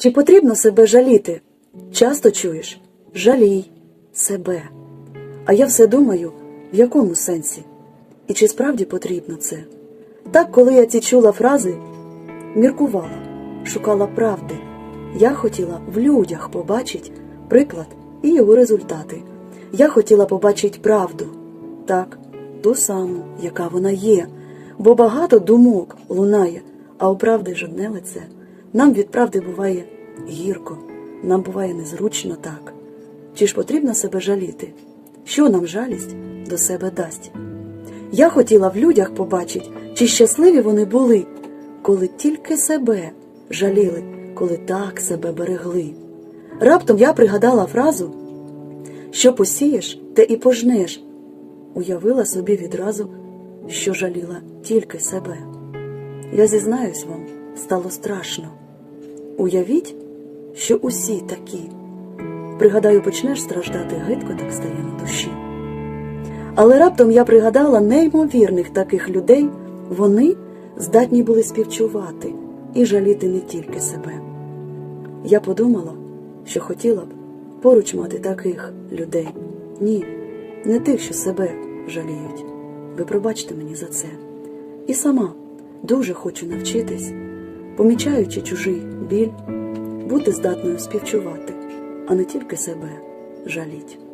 Чи потрібно себе жаліти? Часто чуєш жалій себе. А я все думаю, в якому сенсі? І чи справді потрібно це? Так, коли я ці чула фрази, міркувала, шукала правди. Я хотіла в людях побачити приклад і його результати. Я хотіла побачити правду, так, ту саму, яка вона є, бо багато думок лунає, а у правди ж одне лице. Нам від правди буває гірко, нам буває незручно так. Чи ж потрібно себе жаліти? Що нам жалість до себе дасть? Я хотіла в людях побачити, чи щасливі вони були, коли тільки себе жаліли, коли так себе берегли. Раптом я пригадала фразу що посієш, те і пожнеш. Уявила собі відразу, що жаліла тільки себе. Я зізнаюсь вам, стало страшно. Уявіть, що усі такі. Пригадаю, почнеш страждати, гидко так стає на душі. Але раптом я пригадала неймовірних таких людей, вони здатні були співчувати і жаліти не тільки себе. Я подумала, що хотіла б поруч мати таких людей. Ні, не тих, що себе жаліють. Ви пробачте мені за це. І сама дуже хочу навчитись, помічаючи чужий біль, бути здатною співчувати, а не тільки себе жаліть.